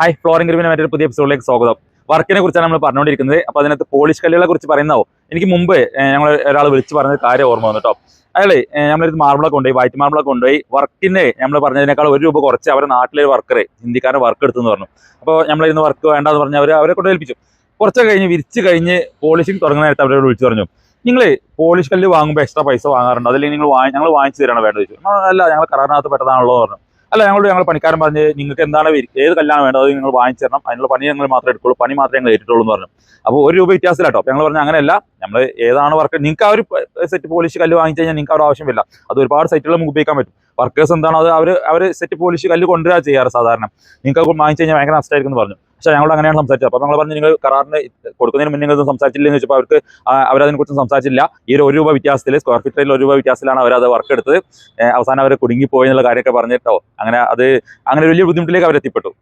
Hi flooring ഗ്രൂപ്പിന്റെ മറ്റൊരു പുതിയ എപ്പിസോഡിലേക്ക് സ്വാഗതം. വർക്കിനെ കുറിച്ചാണ് നമ്മൾ പറഞ്ഞുകൊണ്ടിരിക്കുന്നത്. അപ്പൊ അതിനകത്ത് പോളിഷ് കല്ലുകളെ കുറിച്ച് പറയുന്നതോ എനിക്ക് മുമ്പ് ഞങ്ങൾ ഒരാൾ വിളിച്ച് പറഞ്ഞ കാര്യം ഓർമ്മ വന്നു കേട്ടോ അയാളെ നമ്മളൊരു മാർബിളൊക്കെ കൊണ്ടുപോയി വൈറ്റ് മാർബിളൊക്കെ കൊണ്ടുപോയി വർക്കിനെ നമ്മൾ പറഞ്ഞതിനേക്കാൾ ഒരു രൂപ കുറച്ച് അവരുടെ നാട്ടിലെ വർക്കറെ ഹിന്ദിക്കാരൻ വർക്ക് എടുത്തെന്ന് പറഞ്ഞു. അപ്പോൾ നമ്മളിരുന്ന് വർക്ക് വേണ്ടെന്ന് പറഞ്ഞ് അവർ അവരെ കൊണ്ട് ഏൽപ്പിച്ചു. കുറച്ചൊക്കെ കഴിഞ്ഞ് വിരിച്ച് കഴിഞ്ഞ് പോളിഷിങ് തുടങ്ങുന്ന നേരത്തെ അവരോട് വിളിച്ചു പറഞ്ഞു. നിങ്ങൾ പോളിഷ് കല്ല് വാങ്ങുമ്പോൾ എക്സ്ട്രാ പൈസ വാങ്ങാറുണ്ടോ? അല്ലെങ്കിൽ നിങ്ങൾ ഞങ്ങൾ വാങ്ങിച്ചു തരാണോ വേണ്ടത് ചോദിച്ചു. "ആ, അല്ല ഞങ്ങൾ കരാറിനകത്ത് പെട്ടതാണല്ലോ പറഞ്ഞു. അല്ല ഞങ്ങളോട് ഞങ്ങൾ പണിക്കാരൻ പറഞ്ഞ് നിങ്ങൾക്ക് എന്താണ് ഏത് കല്ലാണ് വേണ്ടത് അത് നിങ്ങൾ വാങ്ങിച്ചു തരണം. അതിനുള്ള പണി ഞങ്ങൾ മാത്രമേ എടുക്കുള്ളൂ. പണി മാത്രമേ ഞങ്ങൾ ഏറ്റിട്ടുള്ളൂ എന്ന് പറഞ്ഞു. അപ്പോൾ ഒരു രൂപ വ്യത്യാസമില്ല കേട്ടോ ഞങ്ങൾ പറഞ്ഞു അങ്ങനെയല്ല. നമ്മൾ ഏതാണ് വർക്ക് നിങ്ങൾക്ക് ആ ഒരു സെറ്റ് പോളിഷ് കല്ല് വാങ്ങിച്ചു കഴിഞ്ഞാൽ നിങ്ങൾക്ക് അവിടെ ആവശ്യമില്ല. അത് ഒരുപാട് സൈറ്റുകൾ നമുക്ക് ഉപയോഗിക്കാൻ പറ്റും. വർക്കേഴ്സ് എന്താണ് അത് അവർ അവർ സെറ്റ് പോളിഷ് കല്ല് കൊണ്ടുവരാ ചെയ്യാറ് സാധാരണ. നിങ്ങൾക്ക് വാങ്ങിച്ചു കഴിഞ്ഞാൽ ഭയങ്കര നഷ്ടമായിരിക്കും എന്ന് പറഞ്ഞു. പക്ഷേ ഞങ്ങൾ അങ്ങനെയാണ് സംസാരിച്ചത്. അപ്പോൾ നമ്മൾ പറഞ്ഞു നിങ്ങൾ കരാറിന് കൊടുക്കുന്നതിന് മുന്നേ നിങ്ങൾ സംസാരിച്ചില്ലെന്ന് ചോദിച്ചപ്പോൾ അവർക്ക് അവരതിനെക്കുറിച്ച് അവരതിനെ കുറിച്ച് സംസാരിച്ചില്ല. ഈ ഒരു രൂപ വ്യത്യാസത്തിൽ സ്ക്വയർ ഫീറ്റിൽ ഒരു രൂപ വ്യത്യാസത്തിലാണ് അവരത് വർക്ക് എടുത്തത്. അവസാനം അവർ കുടുങ്ങിപ്പോയി എന്നുള്ള കാര്യമൊക്കെ പറഞ്ഞിട്ടോ അങ്ങനെ അത് അങ്ങനെ വലിയ ബുദ്ധിമുട്ടിലേക്ക് അവർ എത്തിപ്പെട്ടു.